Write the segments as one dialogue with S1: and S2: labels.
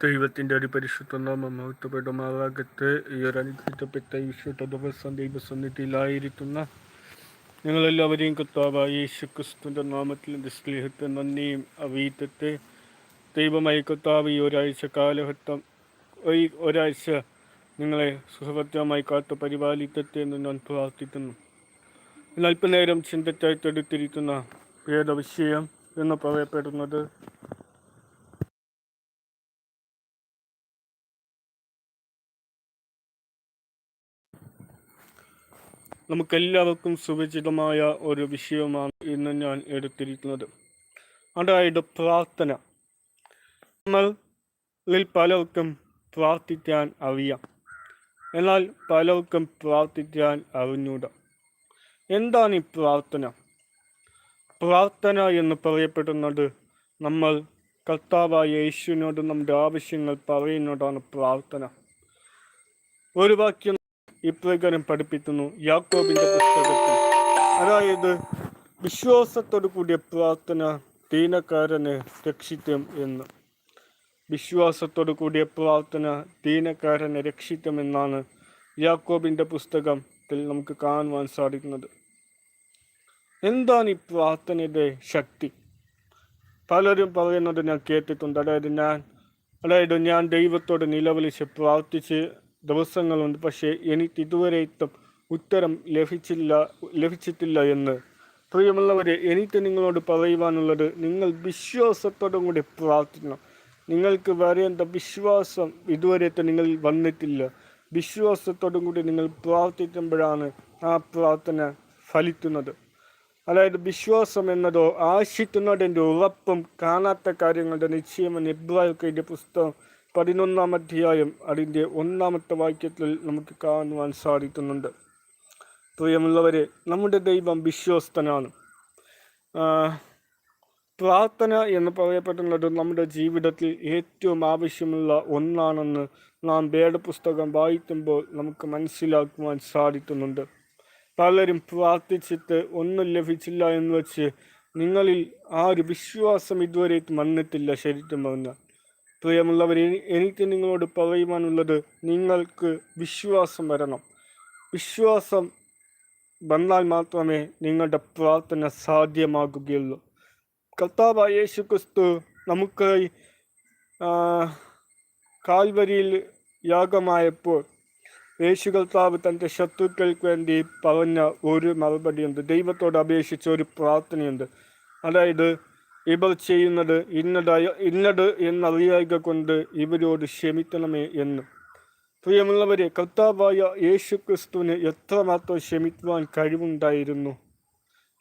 S1: ദൈവത്തിന്റെ ഒരു പരിശുദ്ധ നാമം മഹത്വപ്പെടുമാറാകത്ത് ഈ ഒരു അനുഗ്രഹിക്കപ്പെട്ട വിശുദ്ധ ദിവസം ദൈവസന്നിധിയിലായിരിക്കുന്ന നിങ്ങളെല്ലാവരെയും കർത്താവായ യേശു ക്രിസ്തുവിന്റെ നാമത്തിൽ എന്റെ സ്നേഹത്തെ നന്ദിയും അവീതത്തെ ദൈവമായി കത്താവ് ഈ ഒരാഴ്ച കാലഘട്ടം ഈ ഒരാഴ്ച നിങ്ങളെ സുഖഭദ്രമായി കാത്തു പരിപാലിക്കട്ടെ എന്ന് ഞാൻ പ്രാർത്ഥിക്കുന്നു. അല്പനേരം എടുത്തിരിക്കുന്ന ഭേദവിഷയം എന്ന് പറയപ്പെടുന്നത് നമുക്കെല്ലാവർക്കും സുപരിചിതമായ ഒരു വിഷയമാണ് ഇന്ന് ഞാൻ എടുത്തിരിക്കുന്നത്. അതായത് പ്രാർത്ഥന. നമ്മളിൽ പലർക്കും പ്രാർത്ഥിക്കാൻ അറിയാം. എന്നാൽ പലർക്കും പ്രാർത്ഥിക്കാൻ അറിഞ്ഞൂട. എന്താണ് ഈ പ്രാർത്ഥന? പ്രാർത്ഥന എന്ന് പറയപ്പെടുന്നത് നമ്മൾ കർത്താവായ യേശുവിനോട് നമ്മുടെ ആവശ്യങ്ങൾ പറയുന്നതാണ് പ്രാർത്ഥന. ഒരു വാക്യം ഇപ്രകാരം പഠിപ്പിക്കുന്നു യാക്കോബിന്റെ പുസ്തകത്തിൽ. അതായത് വിശ്വാസത്തോടു കൂടിയ പ്രാർത്ഥന ദീനക്കാരനെ രക്ഷിക്കും എന്ന്. വിശ്വാസത്തോടു കൂടിയ പ്രാർത്ഥന ദീനക്കാരനെ രക്ഷിക്കും എന്നാണ് യാക്കോബിന്റെ പുസ്തകത്തിൽ നമുക്ക് കാണുവാൻ സാധിക്കുന്നത്. എന്താണ് ഈ പ്രാർത്ഥനയുടെ ശക്തി? പലരും പറയുന്നത് ഞാൻ കേട്ടിട്ടുണ്ട്. അതായത് ഞാൻ അതായത് ഞാൻ ദൈവത്തോട് നിലവിളിച്ച് പ്രാർത്ഥിച്ച് ദിവസങ്ങളുണ്ട്. പക്ഷേ എനിക്ക് ഇതുവരെയും ഉത്തരം ലഭിച്ചില്ല ലഭിച്ചിട്ടില്ല എന്ന്. പ്രിയമുള്ളവരെ എനിക്ക് നിങ്ങളോട് പറയുവാനുള്ളത് നിങ്ങൾ വിശ്വാസത്തോടും കൂടി പ്രാർത്ഥിക്കണം. നിങ്ങൾക്ക് വരേണ്ട വിശ്വാസം ഇതുവരെ നിങ്ങൾ വന്നിട്ടില്ല. വിശ്വാസത്തോടും കൂടി നിങ്ങൾ പ്രാർത്ഥിക്കുമ്പോഴാണ് ആ പ്രാർത്ഥന ഫലിക്കുന്നത്. അതായത് വിശ്വാസം എന്നതോ ആശിക്കുന്നതിന്റെ ഉറപ്പും കാണാത്ത കാര്യങ്ങളുടെ നിശ്ചയമെന്ന് ഇബ്രാഹിം പുസ്തകം പതിനൊന്നാം അധ്യായം അതിന്റെ ഒന്നാമത്തെ വാക്യത്തിൽ നമുക്ക് കാണുവാൻ സാധിക്കുന്നുണ്ട്. പ്രിയമുള്ളവരെ നമ്മുടെ ദൈവം വിശ്വസ്തനാണ്. പ്രാർത്ഥന എന്ന് പറയപ്പെടുന്നത് നമ്മുടെ ജീവിതത്തിൽ ഏറ്റവും ആവശ്യമുള്ള ഒന്നാണെന്ന് നാം വേദപുസ്തകം വായിക്കുമ്പോൾ നമുക്ക് മനസ്സിലാക്കുവാൻ സാധിക്കുന്നുണ്ട്. പലരും പ്രാർത്ഥിച്ചിട്ട് ഒന്നും ലഭിച്ചില്ല എന്ന് വെച്ച് നിങ്ങളിൽ ആ ഒരു വിശ്വാസം ഇതുവരെ വന്നിട്ടില്ല ശരിക്കും പറഞ്ഞാൽ. പ്രിയമുള്ളവർ എനിക്ക് നിങ്ങളോട് പറയുവാനുള്ളത് നിങ്ങൾക്ക് വിശ്വാസം വരണം. വിശ്വാസം വന്നാൽ മാത്രമേ നിങ്ങളുടെ പ്രാർത്ഥന സാധ്യമാകുകയുള്ളൂ. കർത്താവ് യേശു ക്രിസ്തു നമുക്കായി കാൽവരിയിൽ യാഗമായപ്പോൾ യേശു കർത്താവ് തന്റെ ശത്രുക്കൾക്ക് വേണ്ടി പറഞ്ഞ ഒരു മറുപടിയുണ്ട്. ദൈവത്തോട് അപേക്ഷിച്ച ഒരു പ്രാർത്ഥനയുണ്ട്. അതായത് ഇവർ ചെയ്യുന്നത് ഇന്നതായ ഇന്നത് എന്നറിയായിക കൊണ്ട് ഇവരോട് ക്ഷമിക്കണമേ എന്ന്. പ്രിയമുള്ളവരെ കർത്താവായ യേശു ക്രിസ്തുവിന് എത്രമാത്രം ക്ഷമിക്കുവാൻ കഴിവുണ്ടായിരുന്നു?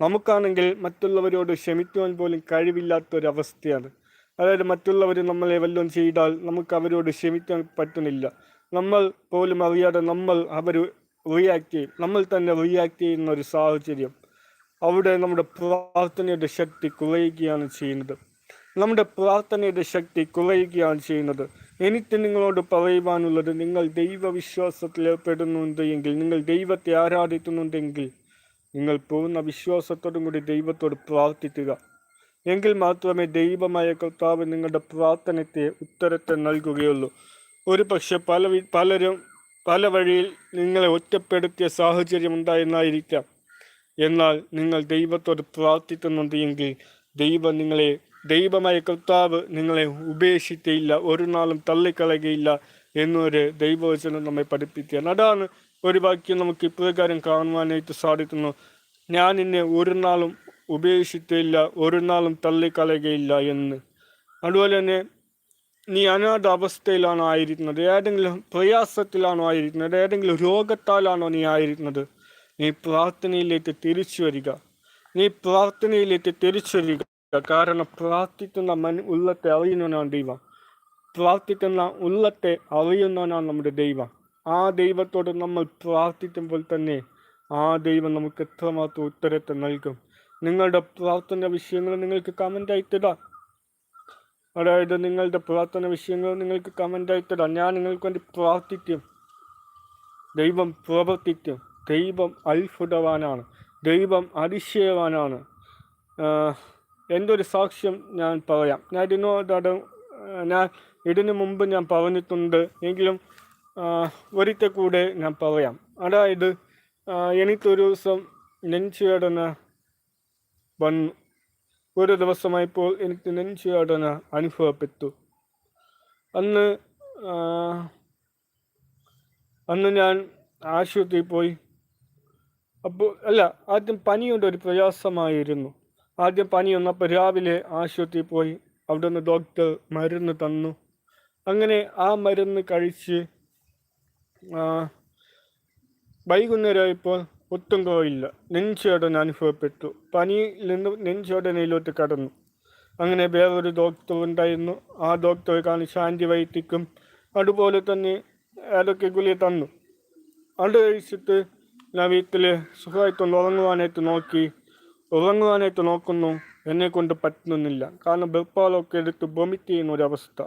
S1: നമുക്കാണെങ്കിൽ മറ്റുള്ളവരോട് ക്ഷമിക്കുവാൻ പോലും കഴിവില്ലാത്തൊരവസ്ഥയാണ്. അതായത് മറ്റുള്ളവർ നമ്മളെ വല്ലതും ചെയ്താൽ നമുക്ക് അവരോട് ക്ഷമിക്കാൻ പറ്റുന്നില്ല. നമ്മൾ പോലും അറിയാതെ നമ്മൾ അവർ റിയാക്ട് ചെയ്യും. നമ്മൾ തന്നെ റിയാക്ട് ചെയ്യുന്ന ഒരു സാഹചര്യം. അവിടെ നമ്മുടെ പ്രാർത്ഥനയുടെ ശക്തി കുറയുകയാണ് ചെയ്യുന്നത്. നമ്മുടെ പ്രാർത്ഥനയുടെ ശക്തി കുറയുകയാണ് ചെയ്യുന്നത്. എനിക്ക് നിങ്ങളോട് പറയുവാനുള്ളത് നിങ്ങൾ ദൈവവിശ്വാസത്തിൽ ഏർപ്പെടുന്നുണ്ട് എങ്കിൽ നിങ്ങൾ ദൈവത്തെ ആരാധിക്കുന്നുണ്ടെങ്കിൽ നിങ്ങൾ പൂർണ വിശ്വാസത്തോടും കൂടി ദൈവത്തോട് പ്രാർത്ഥിക്കുക. എങ്കിൽ മാത്രമേ ദൈവമായ കർത്താവ് നിങ്ങളുടെ പ്രാർത്ഥനയ്ക്ക് ഉത്തരത്തെ നൽകുകയുള്ളൂ. ഒരു പക്ഷെ പല പലരും പല വഴിയിൽ നിങ്ങളെ ഒറ്റപ്പെടുത്തിയ സാഹചര്യം ഉണ്ടായെന്നായിരിക്കാം. എന്നാൽ നിങ്ങൾ ദൈവത്തോട് പ്രാർത്ഥിക്കുന്നുണ്ട് എങ്കിൽ ദൈവം നിങ്ങളെ ദൈവമായ കർത്താവ് നിങ്ങളെ ഉപേക്ഷിക്കയില്ല ഒരു നാളും തള്ളിക്കളയുകയില്ല എന്നൊരു ദൈവവചനം നമ്മെ പഠിപ്പിക്കുകയാണ്. അതാണ് ഒരു വാക്യം നമുക്ക് ഇപ്രകാരം കാണുവാനായിട്ട് സാധിക്കുന്നു. ഞാൻ നിന്നെ ഒരു നാളും ഉപേക്ഷിക്കയില്ല ഒരു നാളും തള്ളിക്കളയുകയില്ല എന്ന്. അതുപോലെ തന്നെ നീ അനാഥ അവസ്ഥയിലാണോ ആയിരിക്കുന്നത്. ഏതെങ്കിലും പ്രയാസത്തിലാണോ ആയിരിക്കുന്നത്? ഏതെങ്കിലും രോഗത്താലാണോ നീ ആയിരിക്കുന്നത്? നീ പ്രാർത്ഥനയിലേക്ക് തിരിച്ചു വരിക. നീ പ്രാർത്ഥനയിലേക്ക് തിരിച്ചു വരിക. കാരണം പ്രാർത്ഥിക്കുന്ന മൻ ഉള്ളത്തെ അറിയുന്നവനാണ് ദൈവം. പ്രാർത്ഥിക്കുന്ന ഉള്ളത്തെ അറിയുന്നവനാണ് നമ്മുടെ ദൈവം. ആ ദൈവത്തോട് നമ്മൾ പ്രാർത്ഥിക്കുമ്പോൾ തന്നെ ആ ദൈവം നമുക്ക് എത്രമാത്രം ഉത്തരത്തെ നൽകും. നിങ്ങളുടെ പ്രാർത്ഥന വിഷയങ്ങൾ നിങ്ങൾക്ക് കമന്റായി തരാം. അതായത് നിങ്ങളുടെ പ്രാർത്ഥന വിഷയങ്ങൾ നിങ്ങൾക്ക് കമന്റായി തരാം. ഞാൻ നിങ്ങൾക്ക് വേണ്ടി പ്രാർത്ഥിക്കും. ദൈവം പ്രവർത്തിക്കും. ദൈവം അത്ഭുതവാനാണ്. ദൈവം അതിശയവാനാണ്. എന്റെ ഒരു സാക്ഷ്യം ഞാൻ പറയാം. ഞാൻ ഇതിനോട് ഞാൻ ഇതിനു മുമ്പ് ഞാൻ പറഞ്ഞിട്ടുണ്ട് എങ്കിലും ഒരിക്കൽ കൂടെ ഞാൻ പറയാം. അതായത് എനിക്കൊരു ദിവസം നെഞ്ചുവേദന വന്നു. ഒരു ദിവസമായപ്പോൾ എനിക്ക് നെഞ്ചുവേദന അനുഭവപ്പെട്ടു. അന്ന് അന്ന് ഞാൻ ആശുപത്രിയിൽ പോയി അപ്പോൾ അല്ല ആദ്യം പനിയുണ്ട് ഒരു പ്രയാസമായിരുന്നു. ആദ്യം പനി വന്നപ്പോൾ രാവിലെ ആശുപത്രിയിൽ പോയി അവിടെ നിന്ന് ഡോക്ടർ മരുന്ന് തന്നു. അങ്ങനെ ആ മരുന്ന് കഴിച്ച് വൈകുന്നേരമായപ്പോൾ ഒട്ടും കോയില്ല നെഞ്ചുവേദന അനുഭവപ്പെട്ടു. പനിയിൽ നിന്ന് നെഞ്ചോടനയിലോട്ട് കടന്നു. അങ്ങനെ വേറൊരു ഡോക്ടർ ഉണ്ടായിരുന്നു. ആ ഡോക്ടറെ കാണിച്ച് ആന്റിബയോട്ടിക്കും അതുപോലെ തന്നെ ഏതൊക്കെ ഗുളിക തന്നു. അത് കഴിച്ചിട്ട് ഞാൻ വീട്ടിൽ സുഖമായിട്ടൊന്ന് ഉറങ്ങുവാനായിട്ട് നോക്കി. ഉറങ്ങുവാനായിട്ട് നോക്കുന്നു. എന്നെ കൊണ്ട് പറ്റുന്നില്ല. കാരണം ബെർപ്പാലൊക്കെ എടുത്ത് വൊമിറ്റ് ചെയ്യുന്ന ഒരു അവസ്ഥ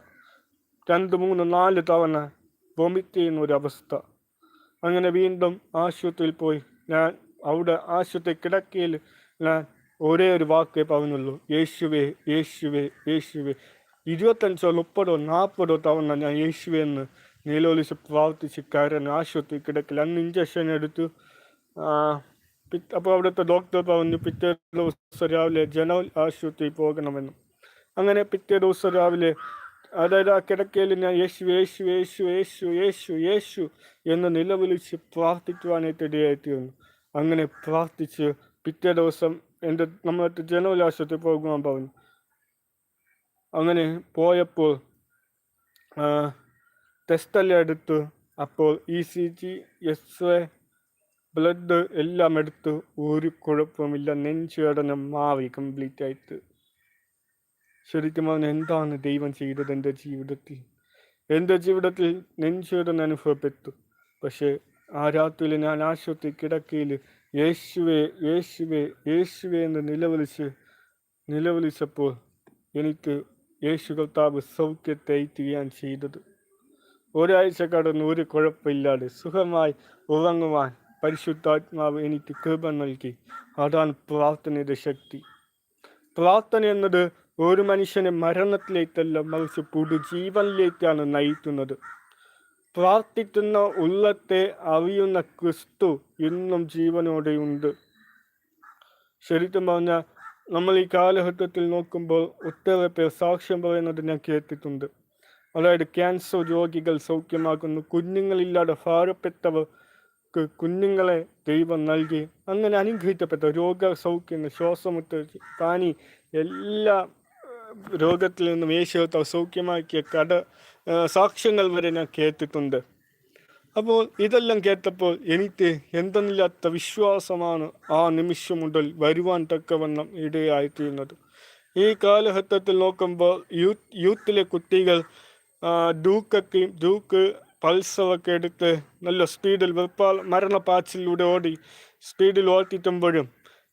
S1: രണ്ട് മൂന്ന് നാല് തവണ വൊമിറ്റ് ചെയ്യുന്ന ഒരു അവസ്ഥ അങ്ങനെ വീണ്ടും ആശുപത്രിയിൽ പോയി. ഞാൻ അവിടെ ആശുപത്രി കിടക്കയിൽ ഞാൻ ഒരേ ഒരു വാക്കേ പറഞ്ഞുള്ളൂ. യേശുവേ യേശുവേ യേശുവേ. ഇരുപത്തഞ്ചോ മുപ്പതോ നാൽപ്പതോ തവണ ഞാൻ യേശുവേ എന്ന് നിലവിളിച്ച് പ്രാർത്ഥിച്ച് കയറാൻ ആശുപത്രി കിടക്കിൽ അന്ന് ഇഞ്ചക്ഷൻ എടുത്തു. അപ്പോൾ അവിടുത്തെ ഡോക്ടർ പറഞ്ഞു പിറ്റേ ദിവസം രാവിലെ ജനൽ ആശുപത്രിയിൽ പോകണമെന്നും. അങ്ങനെ പിറ്റേ ദിവസം രാവിലെ അതായത് ആ കിടക്കയിൽ ഞാൻ യേശു യേശു യേശു യേശു യേശു യേശു എന്ന് നിലവിളിച്ച് പ്രാർത്ഥിക്കുവാനായിട്ട് ഇടയായിത്തീർന്നു അങ്ങനെ പ്രാർത്ഥിച്ച് പിറ്റേ ദിവസം എന്റെ നമ്മളത്തെ ജനറൽ ആശുപത്രി പോകുവാൻ പറഞ്ഞു. അങ്ങനെ പോയപ്പോൾ ടെസ്റ്റെല്ലാം എടുത്തു അപ്പോൾ E C G x ray blood എല്ലാം എടുത്ത്. ഒരു കുഴപ്പമില്ല നെഞ്ചുവേദന മാറി കംപ്ലീറ്റ് ആയിട്ട്. ശരിക്കും അവൻ എന്താണ് ദൈവം ചെയ്തത് എന്റെ ജീവിതത്തിൽ? എന്റെ ജീവിതത്തിൽ നെഞ്ചുവേദന അനുഭവപ്പെട്ടു. പക്ഷേ ആ രാത്രിയിൽ ഞാൻ ആശുപത്രി കിടക്കയിൽ യേശുവേ യേശുവേ യേശുവേ എന്ന് നിലവിളിച്ച് നിലവിളിച്ചപ്പോൾ എനിക്ക് യേശു കർത്താവ് സൗഖ്യത്തെ എത്തുകയാണ് ചെയ്തത്. ഒരാഴ്ച കടന്ന് ഒരു കുഴപ്പമില്ലാതെ സുഖമായി ഉറങ്ങുവാൻ പരിശുദ്ധാത്മാവ് എനിക്ക് കൃപ നൽകി. അതാണ് പ്രാർത്ഥനയുടെ ശക്തി. പ്രാർത്ഥന എന്നത് ഒരു മനുഷ്യനെ മരണത്തിലേക്കല്ല മറിച്ച് പുതുജീവനിലേക്കാണ് നയിക്കുന്നത്. പ്രാർത്ഥിക്കുന്ന ഉള്ളത്തെ അറിയുന്ന ക്രിസ്തു ഇന്നും ജീവനോടെയുണ്ട്. ശരിക്കും പറഞ്ഞാൽ നമ്മൾ ഈ കാലഘട്ടത്തിൽ നോക്കുമ്പോൾ ഒട്ടേറെ പേർ സാക്ഷ്യം പറയുന്നത് ഞാൻ കേട്ടിട്ടുണ്ട്. അതായത് ക്യാൻസർ രോഗികൾ സൗഖ്യമാക്കുന്നു കുഞ്ഞുങ്ങളില്ലാതെ ഭാരപ്പെട്ടവർക്ക് കുഞ്ഞുങ്ങളെ ദൈവം നൽകി. അങ്ങനെ അനുഗ്രഹിക്കപ്പെട്ട രോഗ സൗഖ്യങ്ങൾ ശ്വാസമുട്ട് താനി എല്ലാ രോഗത്തിൽ നിന്നും യേശുവത്തെ സൗഖ്യമാക്കിയ കട സാക്ഷ്യങ്ങൾ വരെ ഞാൻ കേട്ടിട്ടുണ്ട്. അപ്പോൾ ഇതെല്ലാം കേട്ടപ്പോൾ എനിക്ക് എന്തെന്നില്ലാത്ത വിശ്വാസമാണ് ആ നിമിഷം മുതൽ വരുവാൻ തക്കവണ്ണം ഇടയായിത്തീരുന്നത് ഈ കാലഘട്ടത്തിൽ നോക്കുമ്പോൾ യൂത്ത് യൂത്തിലെ കുട്ടികൾ ഡൂക്കൊക്കെയും ഡൂക്കൊക്കെ ഡൂക്ക് പൾസറൊക്കെ എടുത്ത് നല്ല സ്പീഡിൽ വെപ്പാൽ മരണപ്പാച്ചിലൂടെ ഓടി സ്പീഡിൽ ഓട്ടിട്ടുമ്പോഴും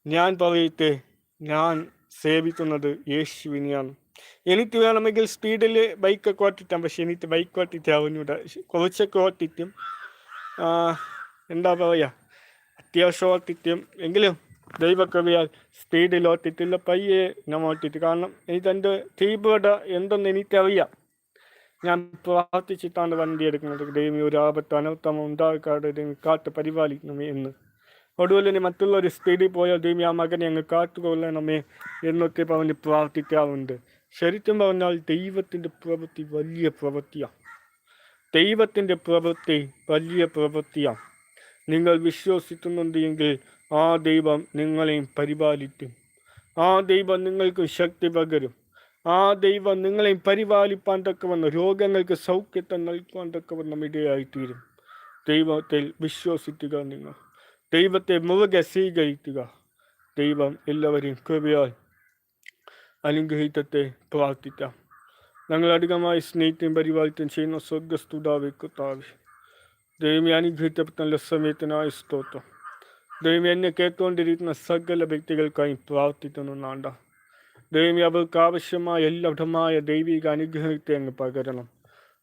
S1: ഞാൻ പറയട്ടെ ഞാൻ സേവിക്കുന്നത് യേശുവിനെയാണ്. എനിക്ക് വേണമെങ്കിൽ സ്പീഡിൽ ബൈക്കൊക്കെ ഓട്ടിട്ടാം പക്ഷെ എനിക്ക് ബൈക്ക് ഓട്ടിട്ടാവുന്നൂടെ കുറച്ചൊക്കെ ഓട്ടിട്ടും എന്താ പറയുക അത്യാവശ്യം ഓട്ടിട്ടും എങ്കിലും ദൈവക്കവിയാൽ സ്പീഡിൽ ഓട്ടിട്ടില്ല പയ്യെ ഞാൻ ഓട്ടിട്ട് കാരണം എനിക്ക് എന്റെ തീവ്രത എന്തെന്ന് എനിക്കറിയാം. ഞാൻ പ്രാർത്ഥിച്ചിട്ടാണ് വണ്ടി എടുക്കുന്നത്. ദൈവം ഒരു ആപത്ത് അനർത്ഥം ഉണ്ടാക്കാതെ ദൈവം കാത്ത് പരിപാലിക്കണമേ എന്ന്. അതുപോലെ തന്നെ ഒരു സ്പീഡിൽ പോയാൽ ദൈവം ആ മകനെ അങ്ങ് കാത്തുകൊള്ളണമേ എന്നൊക്കെ പറഞ്ഞ് പ്രാർത്ഥിക്കാറുണ്ട്. ശരിക്കും പറഞ്ഞാൽ ദൈവത്തിന്റെ പ്രവൃത്തി വലിയ പ്രവൃത്തിയാണ് ദൈവത്തിന്റെ പ്രവൃത്തി വലിയ പ്രവൃത്തിയാണ് നിങ്ങൾ വിശ്വസിക്കുന്നുണ്ട് എങ്കിൽ ആ ദൈവം നിങ്ങളെയും പരിപാലിക്കും. ആ ദൈവം നിങ്ങൾക്ക് ശക്തി പകരും. ആ ദൈവം നിങ്ങളെയും പരിപാലിപ്പാൻ തക്കവണ്ണം രോഗങ്ങൾക്ക് സൗഖ്യത്തെ നൽകുവാൻ തക്കവണ്ണം ഇടയായിത്തീരും. ദൈവത്തിൽ വിശ്വസിക്കുക നിങ്ങൾ. ദൈവത്തെ മുറുകെ സ്വീകരിക്കുക. ദൈവം എല്ലാവരെയും കൃപയാൽ അനുഗ്രഹിക്കത്തെ പ്രാർത്ഥിക്കാം. ഞങ്ങൾ അധികമായി സ്നേഹത്തെയും പരിപാലിത്തം ചെയ്യുന്ന സ്വർഗസ്തുതാവെ കർത്താവെ. ദൈവം അനുഗ്രഹിക്കപ്പെട്ട സമയത്തിനായ സ്തോത്രം. ദൈവം എന്നെ കേട്ടുകൊണ്ടിരിക്കുന്ന സകല വ്യക്തികൾക്കായി പ്രാർത്ഥിക്കുന്നു നാണ്ട. ദൈവം അവർക്ക് ആവശ്യമായ എല്ലാവിധമായ ദൈവിക അനുഗ്രഹത്തെ അങ്ങ് പകരണം.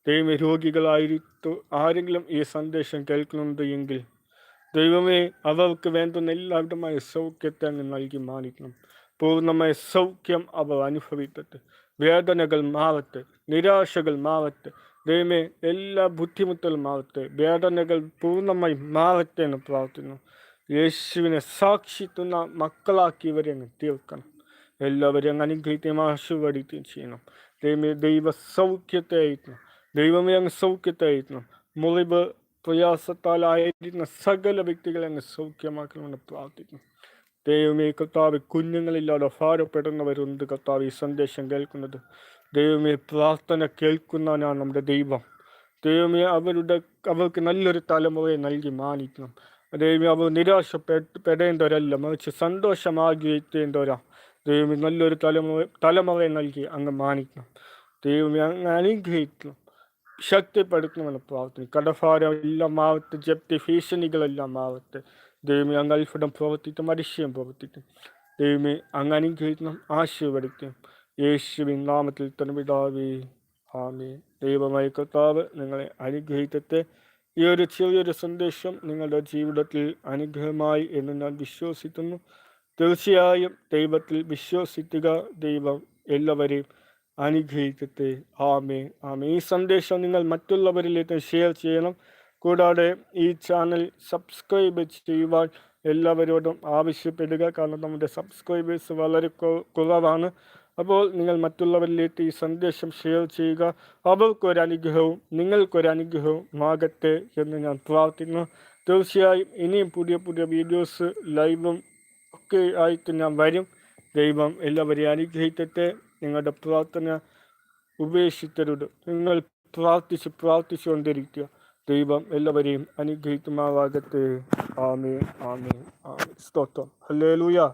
S1: ദൈവം രോഗികളായിരിക്കും ആരെങ്കിലും ഈ സന്ദേശം കേൾക്കുന്നുണ്ട് എങ്കിൽ ദൈവമേ അവർക്ക് വേണ്ടുന്ന എല്ലാവിധമായ സൗഖ്യത്തെ അങ്ങ് നൽകി മാനിക്കണം. പൂർണമായ സൗഖ്യം അവർ അനുഭവിക്കട്ടെ. വേദനകൾ മാറട്ടെ. നിരാശകൾ മാറട്ടെ. ദൈവമേ എല്ലാ ബുദ്ധിമുട്ടുകളും മാറട്ടെ. വേദനകൾ പൂർണമായി മാറട്ടെ എന്ന് പ്രാർത്ഥിക്കുന്നു. യേശുവിനെ സാക്ഷിക്കുന്ന മക്കളാക്കി ഇവരെ അങ്ങ് തീർക്കണം. എല്ലാവരെയും അങ്ങ് അനുഗ്രഹിക്കുകയും ആശീർവദിക്കുകയും ചെയ്യണം ദൈവമേ ദൈവ സൗഖ്യത്തെ അയക്കണം ദൈവമേ അങ്ങ് സൗഖ്യത്തെ അയക്കണം മുറിവ് പ്രയാസത്താലായിരിക്കുന്ന സകല വ്യക്തികളെ അങ്ങ് സൗഖ്യമാക്കണമെന്ന് പ്രാർത്ഥിക്കുന്നു. ദൈവമേ കർത്താവ് കുഞ്ഞുങ്ങളില്ലാതെ ഭാരപ്പെടുന്നവരുണ്ട് കർത്താവ് ഈ സന്ദേശം കേൾക്കുന്നത്. ദൈവമേ പ്രാർത്ഥന കേൾക്കുന്നവനാണ് നമ്മുടെ ദൈവം. ദൈവമേ അവരുടെ അവർക്ക് നല്ലൊരു തലമുറയെ നൽകി മാനിക്കണം. ദൈവമേ അവർ നിരാശപ്പെടേണ്ടവരല്ല മറിച്ച് സന്തോഷം ആഗ്രഹിക്കേണ്ടവരാ ദൈവമേ നല്ലൊരു തലമുറ തലമുറയെ നൽകി അങ്ങ് മാനിക്കണം. ദൈവമേ അങ്ങ് അനുഗ്രഹിക്കണം. ശക്തിപ്പെടുത്തണമെന്ന് പ്രാർത്ഥന. കടഭാരം എല്ലാം മാവട്ടെ ജപ്തി ഭീഷണികളെല്ലാം മാവട്ടെ ദൈവമേ അങ്ങ് അത്ഭുതം പ്രവർത്തിക്കും അതിശയം പ്രവർത്തിക്കും. ദൈവമേ അങ്ങ് അനുഗ്രഹിക്കണം ആശീർവദിക്കും യേശുവിൻ നാമത്തിൽ തനുപിതാവേ പിതാവേ ആമേ ദൈവമായ കർത്താവ് നിങ്ങളെ അനുഗ്രഹിക്കട്ടെ. ഈ ഒരു ചെറിയൊരു സന്ദേശം നിങ്ങളുടെ ജീവിതത്തിൽ അനുഗ്രഹമായി എന്ന് ഞാൻ വിശ്വസിക്കുന്നു. തീർച്ചയായും ദൈവത്തിൽ വിശ്വസിക്കുക. ദൈവം എല്ലാവരെയും അനുഗ്രഹിക്കട്ടെ. ആമേ ആമേ ഈ സന്ദേശം നിങ്ങൾ മറ്റുള്ളവരിലേക്ക് ഷെയർ ചെയ്യണം. കൂടാതെ ഈ ചാനൽ സബ്സ്ക്രൈബ് ചെയ്യുവാൻ എല്ലാവരോടും ആവശ്യപ്പെടുക. കാരണം നമ്മുടെ സബ്സ്ക്രൈബേഴ്സ് വളരെ കുറവാണ്. അപ്പോൾ നിങ്ങൾ മറ്റുള്ളവരിലേക്ക് ഈ സന്ദേശം ഷെയർ ചെയ്യുക. അവർക്കൊരു അനുഗ്രഹവും നിങ്ങൾക്കൊരു അനുഗ്രഹവും ആകട്ടെ എന്ന് ഞാൻ പ്രാർത്ഥിക്കുന്നു. തീർച്ചയായും ഇനിയും പുതിയ പുതിയ വീഡിയോസ് ലൈവും ഒക്കെ ആയിട്ട് ഞാൻ വരും. ദൈവം എല്ലാവരെയും അനുഗ്രഹിക്കട്ടെ. നിങ്ങളുടെ പ്രാർത്ഥന ഉപേക്ഷിക്കരുത്. നിങ്ങൾ പ്രാർത്ഥിച്ച് പ്രാർത്ഥിച്ചുകൊണ്ടിരിക്കുക. ദൈവം എല്ലാവരെയും അനുഗ്രഹിക്കുമാവാകട്ടെ ആമേ ആമേ ആമേ സ്തോത്രം. ഹല്ലേലൂയ.